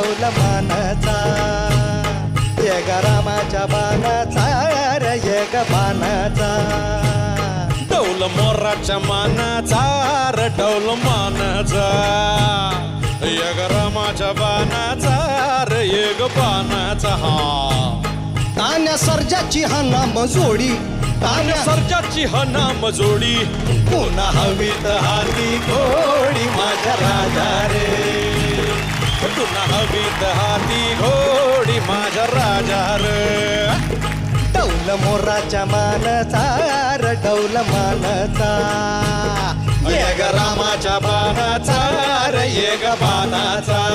मानाचा एक रामाच्या बानाचा रे एक ग डौल मोराच्या मानाचा रे डौल मानाचा. एक रामाच्या बानाचा रे एक बानाचा हा. तान्या सर्जाची हा नाम जोडी. तान्या सर्जाची हा नाम जोडी. पुन्हा हवीत हाती घोडी माझ्या राजा रे हाती घोडी माझ्या राजा रे डौल मोराच्या मानचा र डौल मानचा ये ग रामाच्या बाणाचा ये ग बाणाचा.